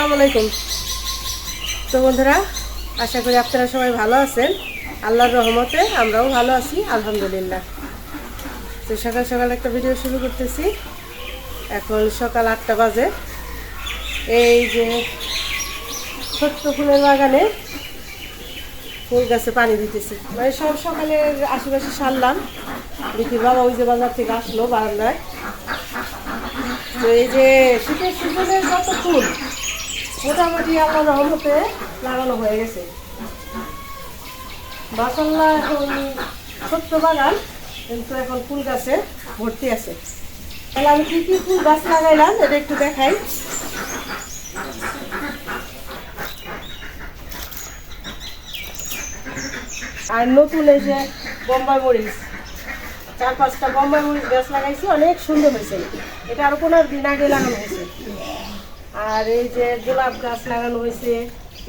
আসসালামু আলাইকুম। তো বন্ধুরা, আশা করি আপনারা সবাই ভালো আছেন। আল্লাহর রহমতে আমরাও ভালো আছি, আলহামদুলিল্লাহ। তো সকাল সকাল একটা ভিডিও শুরু করতেছি। এখন সকাল আটটা বাজে। এই যে ছোট্ট ফুলের বাগানে ফুল গাছে পানি দিতেছি। মানে সব সকালের আশেপাশে সারলাম। দেখি বাবা ওই যে বাজার থেকে আসলো বারান্দায়। তো এই যে শীতের সিজনের যত ফুল মোটামুটি আল্লাহ রহমতে লাগানো হয়ে গেছে। মাসাল্লাহ এখন ছোট্ট বাগান, কিন্তু এখন ফুল গাছে ভর্তি আছে। তাহলে আমি কী কী ফুল গাছ লাগাইলাম, এটা একটু দেখাই। আর নতুন এই যে বোম্বাই মরিচ, চার পাঁচটা বোম্বাই মরিচ গাছ লাগাইছি, অনেক সুন্দর হয়েছে। এটা আর পনেরো দিন আগে লাগানো হয়েছে। আর এই যে গোলাপ গাছ লাগানো হয়েছে,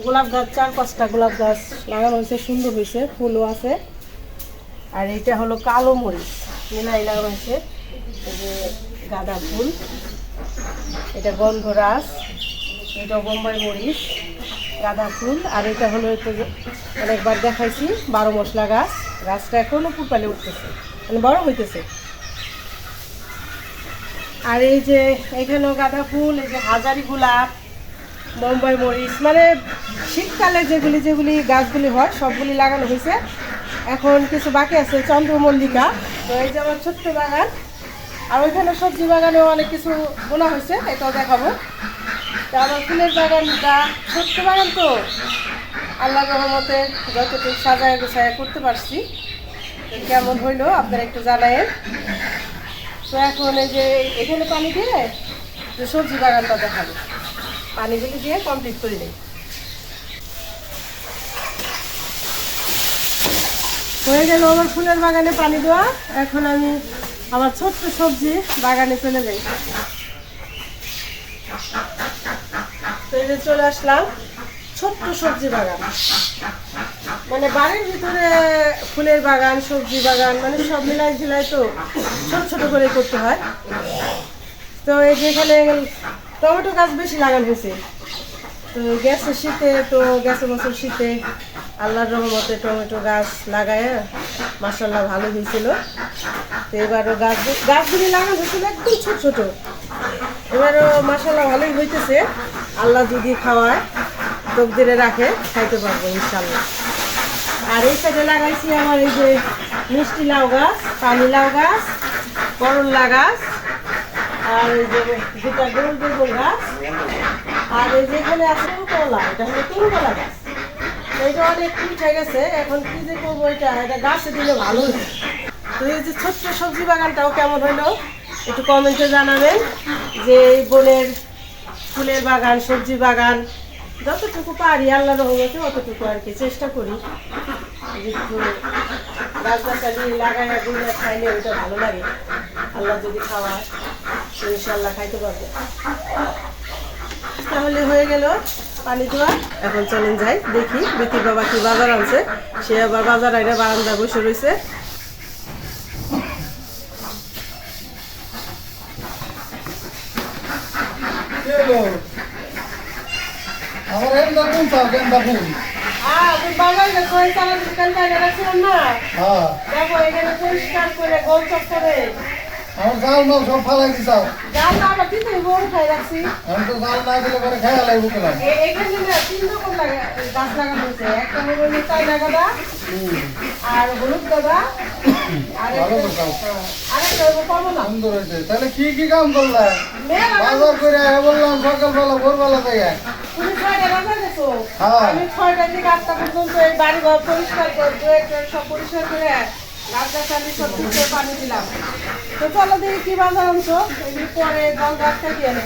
গোলাপ গাছ, চার পাঁচটা গোলাপ গাছ লাগানো হয়েছে, সুন্দর হয়েছে, ফুলও আছে। আর এটা হলো কালো মরিচ মিলাই লাগানো হয়েছে, এই যে গাঁদা ফুল। এটা গন্ধরাজ, এটা বোম্বাই মরিচ, গাঁদা ফুল। আর এটা হলো অনেকবার দেখাইছি, বারো মশলা গাছ। গাছটা এখনও ফুটপালে উঠতেছে মানে বড় হইতেছে। আর এই যে এখানেও গাঁদা ফুল, এই যে হাজারি গোলাপ, বোম্বাই মরিচ মানে শীতকালে যেগুলি যেগুলি গাছগুলি হয়, সবগুলি লাগানো হয়েছে। এখন কিছু বাকি আছে, চন্দ্রমল্লিকা। তো এই যে আমার ছোট্ট বাগান, আর ওইখানে সবজি বাগানেও অনেক কিছু বোনা হয়েছে, এটাও দেখাবো। তো আমার ফুলের বাগানটা ছোট্ট বাগান তো। আল্লাহ রহমতে যতটুকু সাজায় গোছায় করতে পারছি। কেমন হইল, আপনারা একটু জানায়েন। তো এখন এই যে এখানে পানি দিয়ে যে সবজি বাগানটা দেখাবো। পানিগুলি দিয়ে কমপ্লিট করে দিই হয়ে গেল আমার ফুলের বাগানে পানি দেওয়া। এখন আমি আমার ছোট্ট সবজি বাগানে চলে যাই। যে চলে আসলাম। ছোট্ট সবজি বাগান। মানে বাড়ির ভিতরে ফুলের বাগান, সবজি বাগান মানে সব মিলাই ঝিলাই তো ছোট ছোট করে করতে হয়। তো এই যে এখানে টমেটো গাছ বেশি লাগানো হয়েছে। তো গ্যাসের শীতে, তো গ্যাসের বছর শীতে আল্লাহর রহমতে টমেটো গাছ লাগায় মাসাল্লাহ ভালো হয়েছিল। তো এবারও গাছ গাছগুলি লাগানো হয়েছিল একদম ছোট ছোট। এবারও মাসাল্লাহ ভালোই হইতেছে। আল্লাহ যদি খাওয়ায়। তকদিরে রাখে, খাইতে পারব ইনশাল্লাহ আর এই সাইডে লাগাইছি আমার এই যে মিষ্টি লাউ গাছ, পানি লাউ গাছ করল্লা গাছ, আর এই যে যেটা গোল বেগুন গাছ, আর এই যেখানে আছে কলা এটা হলো তুরকলা গাছ এটা অনেক উঠে গেছে, এখন কি যে করব এটা এটা গাছে দিলে ভালো। তো এই যে ছোট্ট সবজি বাগানটাও কেমন হলো, একটু কমেন্টে জানাবেন যে এই বোনের ফুলের বাগান, সবজি বাগান যতটুকু পারি আল্লাহ রহমতে অতটুকু আর কি চেষ্টা করি। খাইলে ওইটা ভালো লাগে। আল্লাহ যদি খাওয়ায় খাইতে পারব। তাহলে হয়ে গেল পানি দেওয়া এখন চলেন যাই, দেখি বিতির বাবা কি বাজার আনছে। সে আবার বাজার আইনে বারান্দা বসে রয়েছে আমার গেন্দা ফুল হ্যাঁ। দেখো এখানে পরিষ্কার করে গোল চক করে আমার জাল মাল সব ফালাই দিছাও জাল না তিন গরু খাই রাখছি। আমি তো জাল না দিলে পরে খেয়া লাগবো কেলাম এ- এখানে না তিন রকম লাগা গাছ লাগানো হয়েছে। একটা হলো চাইনা গাদা আর হলুদ গাদা আর ভালো একটা তো তাও। আর একটা হলো কমলা। সুন্দর হয়েছে। তাহলে কি কি কাম করলে? মেলা বাজার করে আয়া বললাম সকালবেলা ভোরবেলা থেকে। তুমি ছয়টা বাজা গেছো হ্যাঁ। আমি ছয়টা থেকে আটটা পর্যন্ত এই বাড়ি ঘর পরিষ্কার করে সব পরিষ্কার করে গাছটা চালি সব দিতে পানি দিলাম। তো চলো দেখি কি বাজার আনছো এগুলি পরে জল গাছটা দিয়ে নে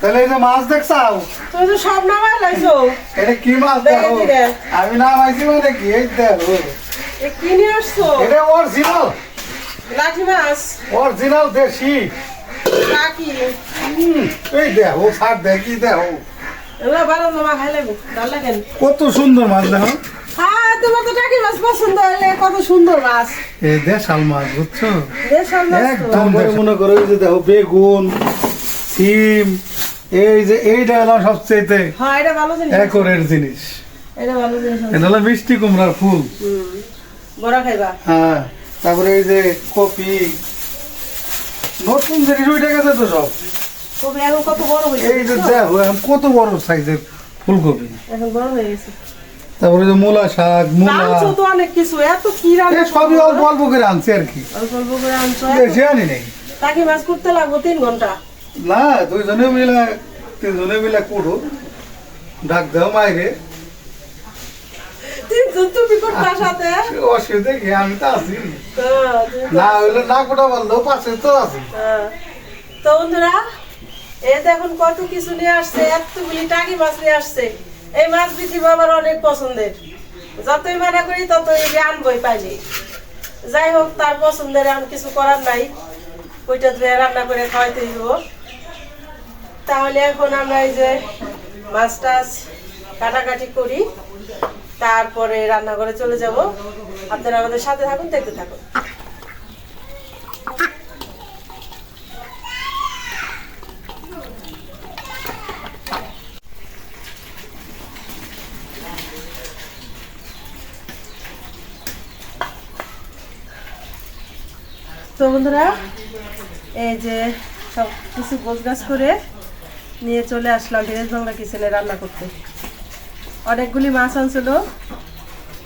তাহলে এই যে মাছ দেখছাও? তুমি তো সব নামাই লাইছো। এটা কি মাছ দেখো আমি না মাইছি মানে কি? এই দেখো। এ কিনে আসছো? এটা অরিজিনাল লাঠি মাছ। অরিজিনাল দেশি। কাকি হুম, এই দেখো সার দেখি দেখো। কত সুন্দর মাছ দেখো। হ্যাঁ তোমার তো টাকি মাছ পছন্দ হলে কত সুন্দর মাছ। এই দেশাল মাছ বুঝছ? দেশাল মাছ তো। একদম মনে করো এই যে দেখো বেগুন সিম এই যে এইটা হলো সবচেয়ে হ্যাঁ এটা ভালো জিনিস একরের জিনিস। এটা ভালো জিনিস এটা হলো মিষ্টি কুমড়ার ফুল। খাইবা। হ্যাঁ তারপরে এই যে কপি নতুন জিনিস উঠে গেছে তো সব। কবি এখন কত বড় হয়েছে এই যে দেখো এখন কত বড় সাইজের ফুলকপি। এখন বড় হয়ে গেছে। তারপরে যে মূলা শাক মূলা। আনছো তো অনেক কিছু এত কি রান্না সবই অল্প অল্প করে আনছি আর কি। অল্প অল্প করে আনছো বেশি আনি নেই। টাকি মাছ করতে লাগবো তিন ঘণ্টা। না দুইজনে মিলে তিনজনে মিলে কুড়ো। ডাক দাও মাইরে। তিনজন তুমি করতে সাথে? অসুবিধা কি আমি তো আছি। হ্যাঁ, না হইলে না কোটা বললেও পাশে তো আছি। হ্যাঁ। তো বন্ধুরা এই দেখুন কত কিছু নিয়ে আসছে, এতগুলি টাকি মাছ নিয়ে আসছে। এই মাছ বিধি বাবার অনেক পছন্দের। যতই মানা করি, ততই আনবই পাইলে যাই হোক, তার পছন্দের আর কিছু করার নাই। ওইটা ধুয়ে রান্না করে খাওয়াইতে দিব তাহলে এখন আমরা এই যে মাছ টাছ কাটাকাটি করি। তারপরে রান্নাঘরে চলে যাব। আপনারা আমাদের সাথে থাকুন, দেখতে থাকুন। তো বন্ধুরা, এই যে সব কিছু গোছ গাছ করে নিয়ে চলে আসলাম ভিলেজ বাংলা কিচেনে রান্না করতে। অনেকগুলি মাছ আনছিল,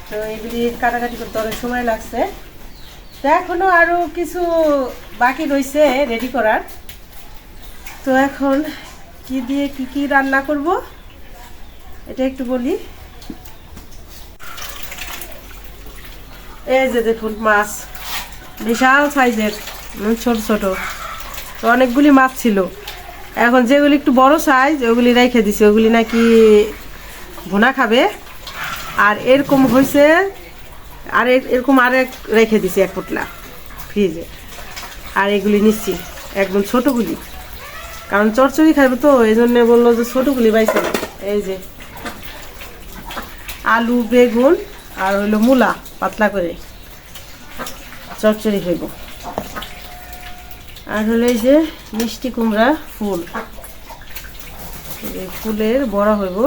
তো এগুলি কাটাকাটি করতে অনেক সময় লাগছে। তো এখনও আরও কিছু বাকি রয়েছে রেডি করার। তো এখন কি দিয়ে কি কি রান্না করব, এটা একটু বলি। এই যে দেখুন মাছ। বিশাল সাইজের ছোট ছোট। তো অনেকগুলি মাছ ছিল। এখন যেগুলি একটু বড় সাইজ ওগুলি রেখে দিছি। ওগুলি নাকি ভুনা খাবে। আর এরকম হয়েছে আর এর- এরকম আরেক রেখে দিছি এক পোটলা ফ্রিজে। আর এগুলি নিচ্ছি, একদম ছোটগুলি। কারণ চরচড়ি খাইবে তো এই জন্য বলল যে ছোটগুলি বাইছে না। এই যে, আলু, বেগুন আর হইল মূলা, পাতলা করে। চচ্চড়ি হইব। আর হলো এই যে মিষ্টি কুমড়া, ফুল। ফুলের বড়া হইব।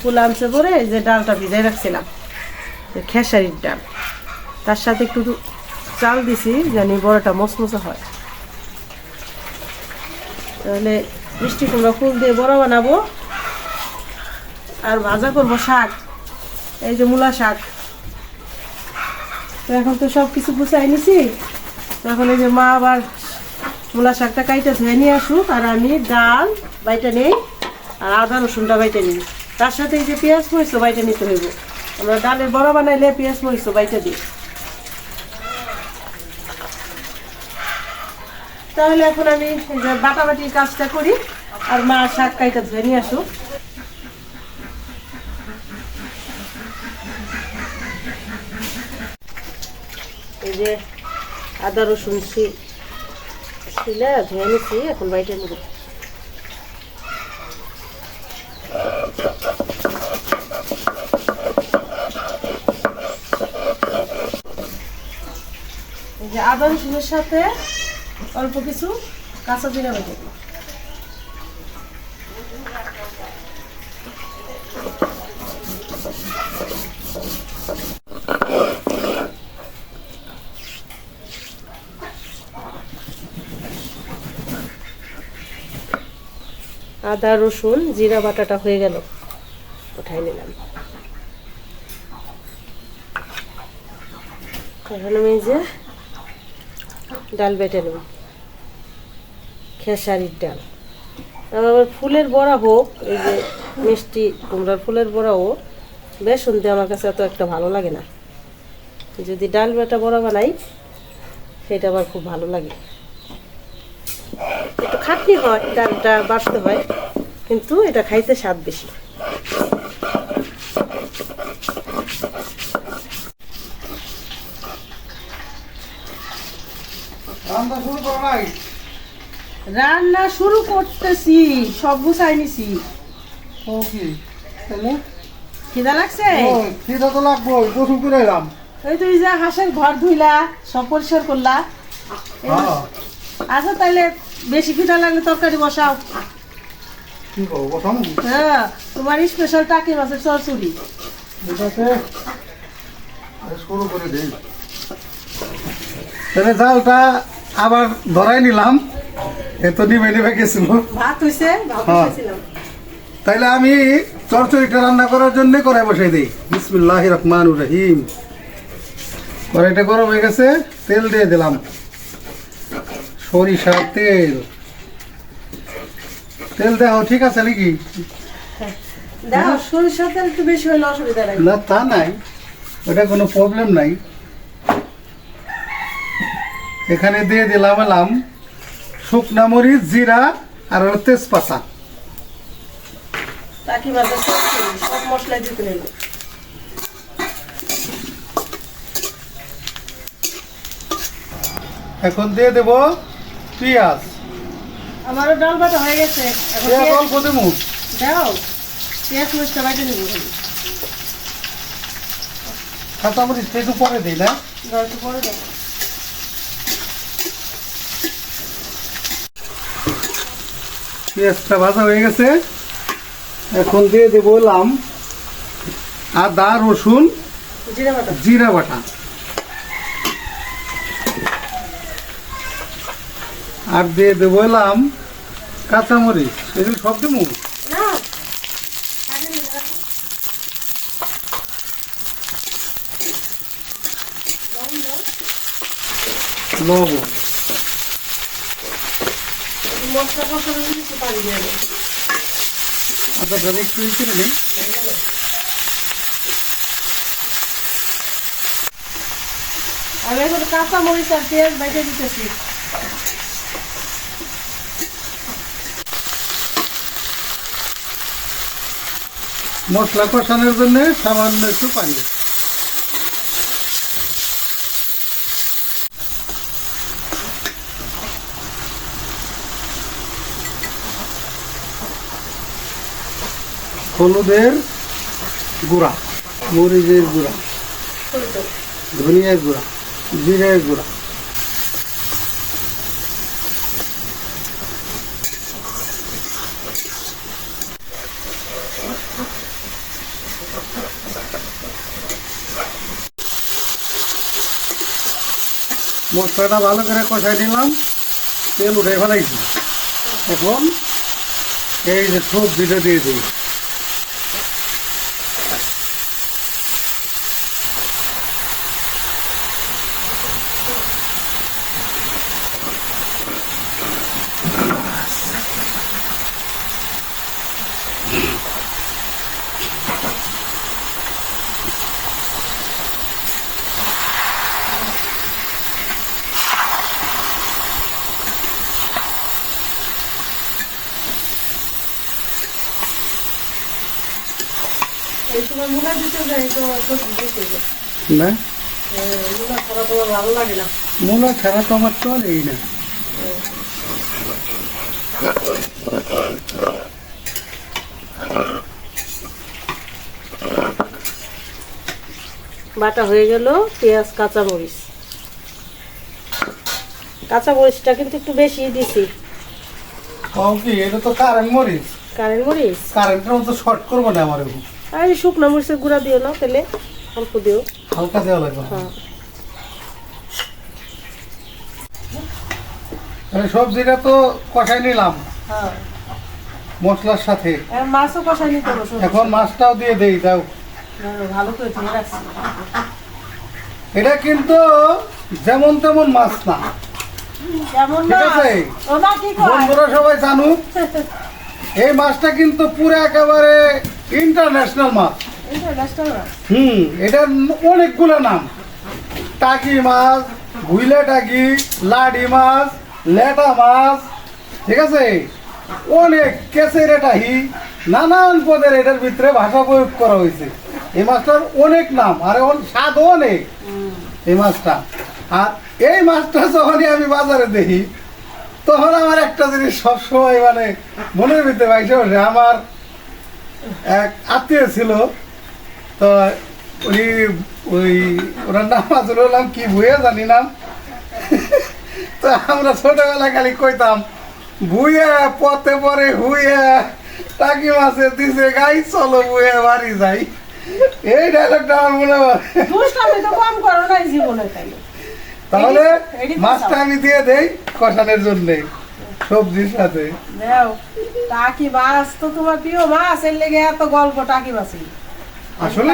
ফুল আনছে পরে যে ডালটা ভিজাই রাখছিলাম খেসারির ডাল। তার সাথে একটু চাল দিছি জানি বড়টা মচমচে হয়। তাহলে মিষ্টি কুমড়া, ফুল দিয়ে বড়া বানাবো। আর ভাজা করব শাক, এই যে মূলা শাক। এখন তো সব কিছু গুছাই নিছি। এখন এই যে মা আবার মূলা শাকটা কাইটা ধুয়ে নিয়ে আসুক, আর আমি ডাল বাইটা নেই, আর আদা রসুনটা বাইটা নিই। তার সাথে এই যে পেঁয়াজ মরিচ বাইটা নিতে হইব। আমরা ডালের বড়া বানাইলে পেঁয়াজ মরিচ বাইটা দিই। তাহলে এখন আমি বাটাবাটির কাজটা করি, আর মা শাক কাইটা ধুয়ে নিয়ে আসুক। এই যে আদা রসুন ছিলে, ধুয়ে নিছি, এখন বাইটে নেব। আদা রসুনের সাথে অল্প কিছু কাঁচা জিরা বেটে দিই আদা, রসুন, জিরা বাটাটা হয়ে গেল। উঠাই নিলাম। এখন আমি যে ডাল বেটে নেব। খেসারির ডাল। আবার ফুলের বড়া হোক, এই যে মিষ্টি কুমড়ার ফুলের বড়া হোক বেসন দিয়ে আমার কাছে এত একটা ভালো লাগে না। যদি ডাল বেটা বড়া বানাই, সেটা আমার খুব ভালো লাগে। একটু খাটনি হয়, ডালটা বাড়তে হয়। কিন্তু এটা খাইতে স্বাদ বেশি। রান্না শুরু করতেছি সব গুছাই নিছি। খিদা লাগছে? ও খিদা তো লাগবো গোসল করে এলাম। ওই তুই যে হাঁসের ঘর ধুইলা সব পরিষ্কার করলা। হ্যাঁ। আচ্ছা তাইলে বেশি খিদা লাগলে তরকারি বসাও। কি করব বসাম হ্যাঁ তোমার স্পেশাল টাকি মাছের শুরু করে দিই তাহলে জালটা আবার ধরাই নিলাম। এ তো নিভে নিভে গেছিল। ভাত হইছে? ভাত হ্যাঁ। তাইলে আমি চরচড়িটা রান্না করার জন্য কড়াই বসাই দিই। বিসমুল্লাহ রহমান রহিম। কড়াইটা গরম হয়ে গেছে তেল দিয়ে দিলাম। সরিষার তেল। তেল দেওয়া ঠিক আছে নাকি? দেখো সরিষার তেল একটু বেশি হইলে অসুবিধা নাই। না তা নাই। ওটা কোনো প্রবলেম নাই। এখানে দিয়ে দিলাম এলাম শুকনা মরিচ জিরা আর হলো তেজপাতা। সব মশলা দিতে এখন দিয়ে দেব পেঁয়াজ। আমারও ডাল বাটা হয়ে গেছে। এখন পেঁয়াজ পেঁয়াজ অল্প দেবো? দাও পেঁয়াজ মরিচটা বাইটে নিবো। কাঁচা মরিচ একটু পরে দিই না? দাও একটু পরে দাও পেঁয়াজটা ভাজা হয়ে গেছে। এখন দিয়ে দেবো এলাম আদা রসুন জিরা বাটা। জিরা বাটা। আর দিয়ে দেবো এলাম কাঁচামরিচ এগুলো সব দেবো না আগে নিয়ে রাখো। লবণ দাও। লবণ একটু মশলা কষানো হলে একটু পানি দিয়ে দেবো। ধরে একটু ই নিই আমি এখন কাঁচা মরিচ আর পেঁয়াজ বাইটে দিতেছি মশলা কষানোর জন্য সামান্য একটু পানি। হলুদের গুঁড়া মরিচের গুঁড়া ধনিয়ার গুঁড়া জিরের গুঁড়া। মশলাটা ভালো করে কষাই নিলাম। তেল উঠে ফেলাইছি। এখন এই যে সবজিটা দিয়ে দিই এই সময় মূলা দিতে যাই তো তো দিতে যাই না? মূলা ছাড়া তো আমার চলেই না। বাটা হয়ে গেল পেঁয়াজ কাঁচা মরিচ কাঁচা মরিচটা কিন্তু একটু বেশি দিছি। কি এটা তো কারেন্ট মরিচ। কারেন্ট মরিচ? কারেন্টের মতো শর্ট করব না আমার আর এই শুকনো মরিচের গুঁড়া দিও না তেলে অল্প দিও। হালকা দেওয়া লাগবে হ্যাঁ। তাহলে সবজিটা তো কষাই নিলাম। হ্যাঁ। মশলার সাথে। মাছও কষাই নিতে এখন মাছটাও দিয়ে দেই দাও। ভালো করে এটা কিন্তু যেমন তেমন মাছ না। ঠিক আছে। বন্ধুরা সবাই জানুক এই মাছটা কিন্তু পুরো একেবারে ইন্টারন্যাশনাল মাছ। হুম এটার অনেকগুলো নাম। টাকি মাছ, গুইলা টাকি, লাডি মাছ লেটা মাছ, ঠিক আছে? অনেক কেসের এটাহি নানান পদের এটার ভিতরে ভাষা প্রয়োগ করা হয়েছে। এই মাছটার অনেক নাম, আর স্বাদও অনেক এই মাছটা। আর এই মাছটা যখনই আমি বাজারে দেখি, তখন আমার একটা জিনিস সবসময় মানে মনের ভিতরে বাইসে বসে আমার এক আত্মীয় ছিল তো উনি ওই ওনার নাম আসলে হলাম কি ভুয়ে জানি নাম তো আমরা ছোটবেলা খালি কইতাম ভুয়ে পথে পরে হুয়ে টাকি মাছে দিছে গাই চলো ভুয়ে বাড়ি যাই। এই ডায়লগটা আমার মনে হয়। তো কম করো নাই জীবনে তাই। তাহলে মাছটা আমি দিয়ে দেই কষানোর জন্য সবজির সাথে। টাকি মাছ তো তোমার প্রিয় মাছ এর লেগে এত গল্প টাকি মাছি আসলে?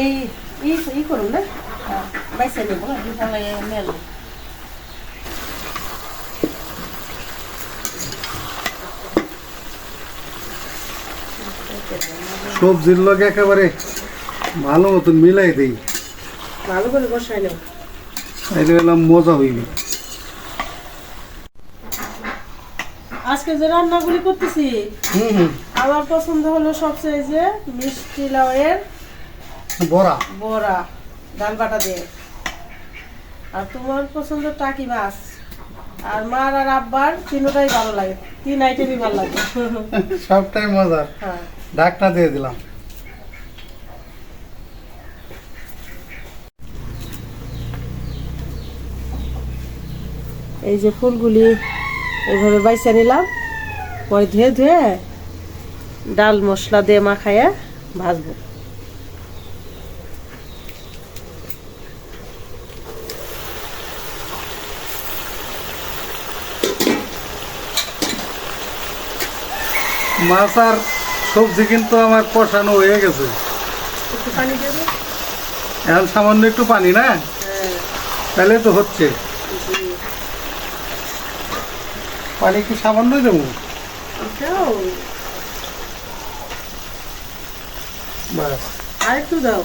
এই ই ই করুন না। বাইসে নেব সবজির লগে একেবারে ভালো মতন মিলাই দেই। ভালো করে বসাই নেব তাইলে মজা হইবে। আজকে যে রান্নাগুলি করতেছি আমার পছন্দ হলো সবচেয়ে যে মিষ্টি লাউয়ের বড়া। বড়া ডাল বাটা দিয়ে। আর তোমার পছন্দ টাকি মাছ? আর মার আর আব্বার তিনটাই ভালো লাগে তিন আইটেমই ভালো লাগে। সবটাই মজার। হ্যাঁ। ডাকটা দিয়ে দিলাম। এই যে ফুলগুলি এইভাবে বাইসা নিলাম। পরে ধুয়ে ধুয়ে ডাল মশলা দিয়ে মাখাইয়া ভাজবো। মাছ আর সবজি কিন্তু আমার কষানো হয়ে গেছে। একটু এখন সামান্য একটু পানি না? হ্যাঁ। তাহলে তো হচ্ছে। পানি কি সামান্যই দেবো? বাস আর একটু দাও।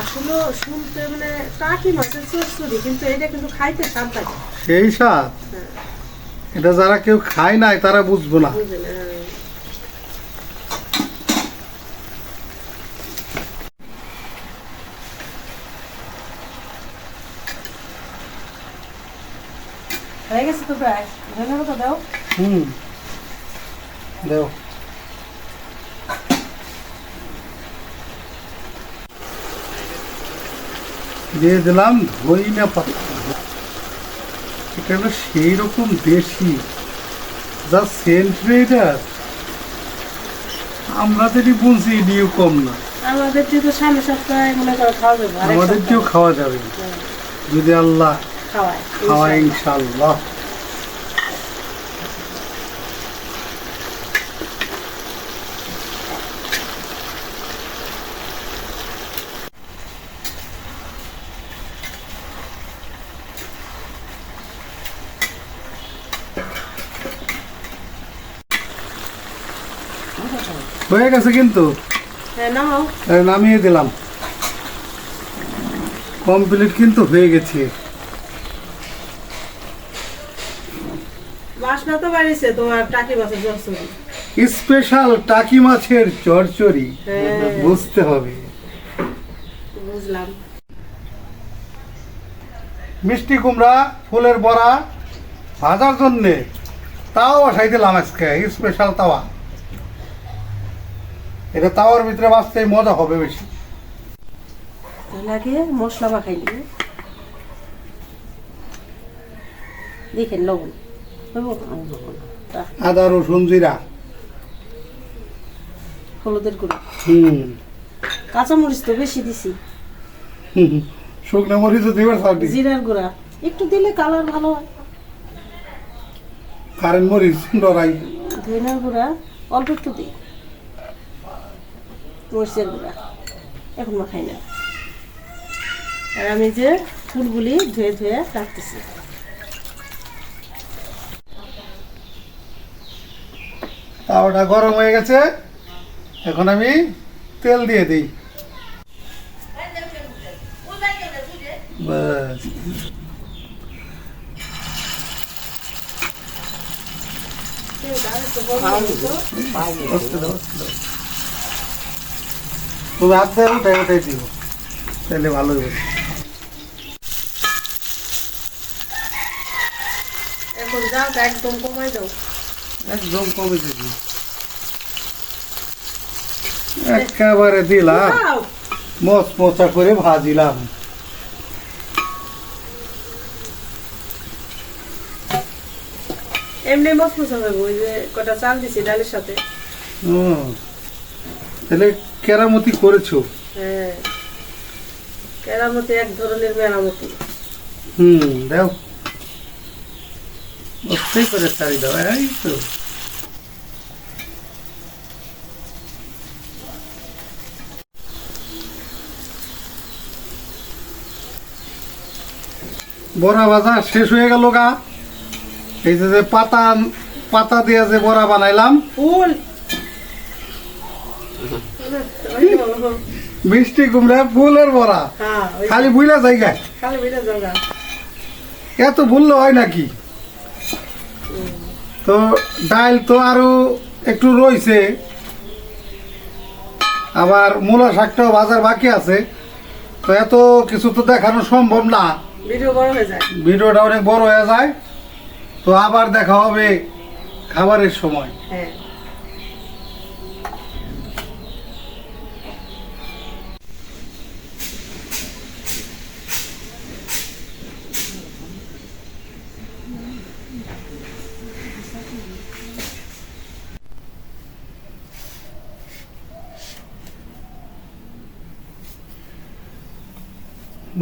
আসলে শুনতে মানে টাকি মাছের কিন্তু এটা কিন্তু খাইতে স্বাদ সেই স্বাদ? হ্যাঁ। এটা যারা কেউ খায় নাই তারা বুঝব না বুঝলেন হ্যাঁ। হয়ে গেছে তো প্রায়। দাও। হুম। দেও। দিয়ে দিলাম ধইনা পাতা। এটা হলো সেই রকম দেশি যা সেন্ট যদি বুঝছি নিউ কম না। আমাদের যেহেতু সামনে সপ্তাহে মনে করো খাওয়া যাবে খাওয়া যদি আল্লাহ খাওয়ায় খাওয়ায় ইনশাল্লাহ। হয়ে গেছে কিন্তু। হ্যাঁ নামিয়ে দিলাম। কমপ্লিট কিন্তু হয়ে গেছে। স্পেশাল টাকি মাছের চরচড়ি হ্যাঁ। বুঝতে হবে। বুঝলাম। মিষ্টি কুমড়া ফুলের বড়া ভাজার জন্যে তাও বসাই দিলাম আজকে স্পেশাল তাওয়া। এটা তাওয়ার ভিতরে বাঁচতে মজা হবে বেশি। আগে মশলা মাখাই নিবে দেখেন লবণ। আদা রসুন জিরা। হলুদের গুঁড়ো। হুম। কাঁচামরিচ তো বেশি দিছি। শুকনো মরিচ দিবার সাথে জিরার গুঁড়া। একটু দিলে কালার ভালো হয়। কারেন্ট মরিচ ডরাই ধনিয়ার গুঁড়া অল্প একটু দিই। মরিচের গুঁড়া। এখন মাখাই না আর আমি যে ফুলগুলি ধুয়ে ধুয়ে রাখতেছি। তাওয়াটা গরম হয়ে গেছে। এখন আমি তেল দিয়ে দিই। ব্যাস। দাও। তুমি হাত দিয়ে উঠাই উঠাই দিও। তাহলে ভালো হবে এখন যাও একদম কমাই দাও। একদম কমে দিবি একেবারে দিলাম। মচ মচা করে ভাজিলাম। এমনি মসমস হবে ওই যে কটা চাল দিছি ডালের সাথে। হুম। তাহলে কেরামতি করেছ? হ্যাঁ। কেরামতি এক ধরনের মেরামতি। হুম দাও। করে সারি দাও এই তো। বড়া ভাজা শেষ হয়ে গেল গা। এই যে যে পাতা পাতা দিয়ে যে বড়া বানাইলাম। ফুল। মিষ্টি কুমড়া ফুলের বড়া। হ্যাঁ খালি বুইলা জায়গায় খালি এত বললে হয় নাকি? তো ডাল তো আরও একটু রয়েছে আবার মূলা শাকটাও বাজার বাকি আছে। তো এত কিছু তো দেখানো সম্ভব না। ভিডিওটা অনেক বড় হয়ে যায়। তো আবার দেখা হবে খাবারের সময়। হ্যাঁ।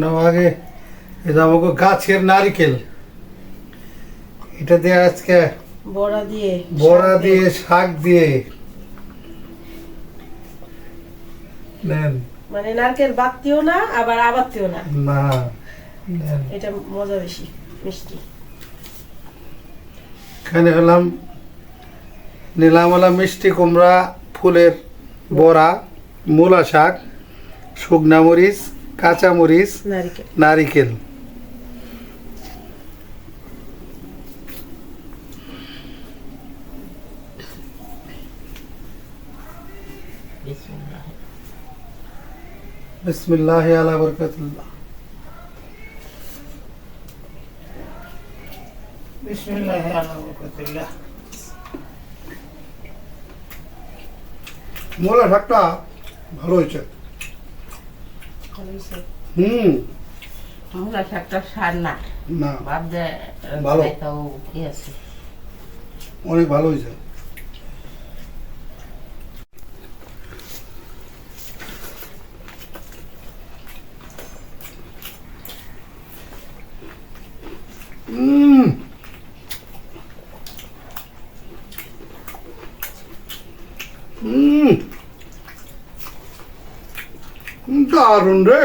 না আগে। এটা আমাকে গাছের নারিকেল। এটা দিয়ে আজকে বড়া দিয়ে বড়া দিয়ে শাক দিয়ে। নেন। মানে নারকেল না আবার আবাত্তিও না? না এটা মজা বেশি মিষ্টি। এখানে হলাম নিলাম হলাম মিষ্টি কুমড়া ফুলের বড়া মূলা শাক শুকনা মরিচ কাঁচা মরিচ নারিকেল। নারিকেল। বিসমিল্লাহ আলা বরকাতুল্লাহ। বিসমিল্লাহ আলা বরকাতুল্লাহ। মোলা শাকটা ভালো হয়েছে। হুম। আমরা একটা সার না। ভাব যে ভালো। অনেক ভালো হয়েছে। দারুণ রে?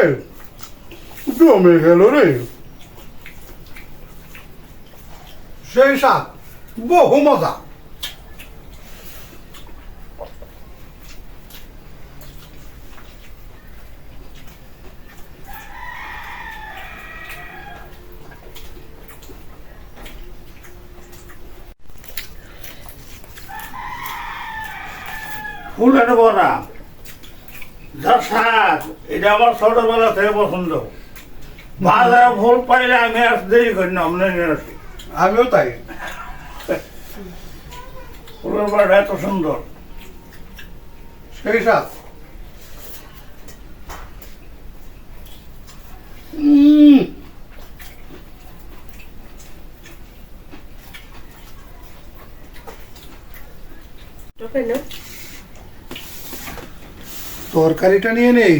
জমে গেল বহু মজা ফুলের বড়া যা স্বাদ এটা আমার ছোটবেলা থেকে পছন্দ। বাজারে ফুল পাইলে আমি আর দেরি করি না আমরা নিয়ে আসি। আমিও তাই। ফুলের বড়া এত সুন্দর। সেই না তরকারিটা নিয়ে নেই।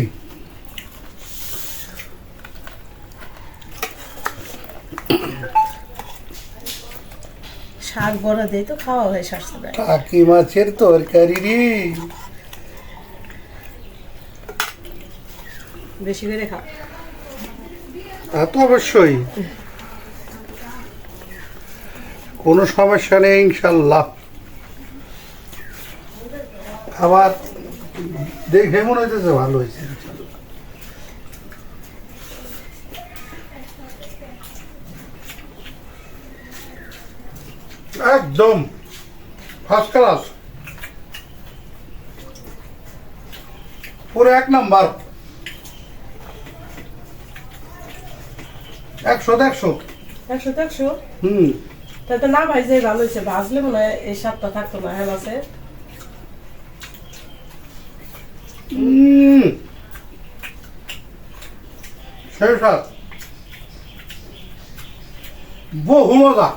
শাক বড়া দিয়ে তো খাওয়া হয় স্বাস্থ্য টাকি মাছের তরকারি রে। বেশি করে খাও। তা তো অবশ্যই। কোনো সমস্যা নেই ইনশাল্লাহ। খাবার দেখে মনে হইতেছে ভালো হয়েছে ইনশাল্লাহ। একদম ফার্স্ট ক্লাস পুরো এক নাম্বার। একশো একশো একশো একশো হুম। তাই তো না ভাইজে ভালো হয়েছে। ভাজলে মনে হয় এই স্বাদটা থাকতো না হ্যাঁ আছে হুম। সেই স্বাদ। বহু মজা।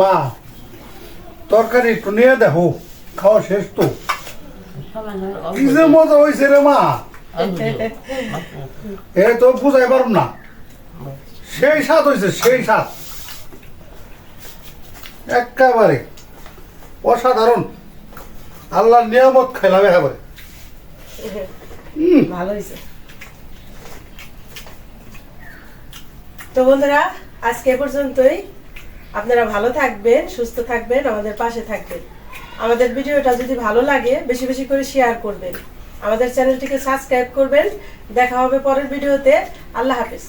মা, তরকারি একটু নিয়ে দেখো, খাওয়া শেষ তো। মজা হয়েছে রে মা। এ তো বুঝাই পারব না। সেই স্বাদ হয়েছে সেই স্বাদ। একেবারে অসাধারণ। আল্লাহর নিয়ামত খেলাম একেবারে। তো বন্ধুরা, আজকে পর্যন্তই। আপনারা ভালো থাকবেন, সুস্থ থাকবেন, আমাদের পাশে থাকবেন। আমাদের ভিডিওটা যদি ভালো লাগে, বেশি বেশি করে শেয়ার করবেন। আমাদের চ্যানেলটিকে সাবস্ক্রাইব করবেন। দেখা হবে পরের ভিডিওতে। আল্লাহ হাফিজ।